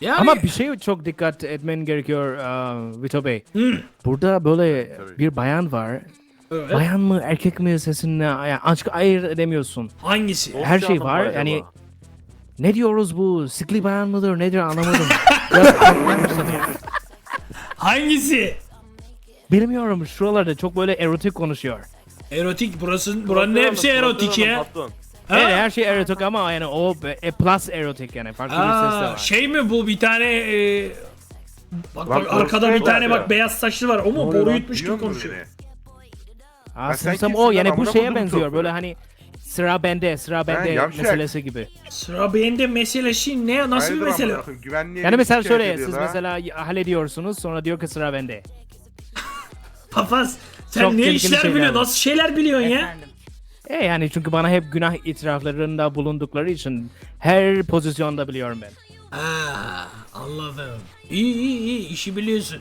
Yani Ama bir şey çok dikkat etmen gerekiyor uh, Vito Bey. Hı. Burada böyle Tabii. bir bayan var. Evet. Bayan mı erkek mi sesini yani açık ayırt edemiyorsun. hangisi? Her bir şey var, acaba? yani- Ne diyoruz bu? Sikli bayan mıdır nedir anlamadım. Hangisi? Bilmiyorum şuralarda çok böyle erotik konuşuyor. Erotik burası buranın hepsi erotik patron ya. patron. Ha? Evet her şey erotik ama yani o e, plus erotik yani farklı bir ses de Aa, var. şey mi bu bir tane e, bak Lan bak arkada bir tane ya. bak beyaz saçlı var. O mu boru yutmuş gibi konuşuyor. Ya sen sanırsam kimsin o lan? yani bu Amına şeye koydum benziyor topu. böyle hani sıra bende sıra bende yavşak. meselesi gibi. Sıra bende meselesi ne? Nasıl bir mesele? güvenliğe Yani mesela şikayet şöyle siz la. mesela hallediyorsunuz sonra diyor ki sıra bende. Papaz sen Çok ne tehlikeli işler şeyler biliyorsun? var. Nasıl şeyler biliyorsun ya? Efendim. E yani çünkü bana hep günah itiraflarında bulundukları için her pozisyonda biliyorum ben. Aa, anladım. İyi iyi iyi işi biliyorsun.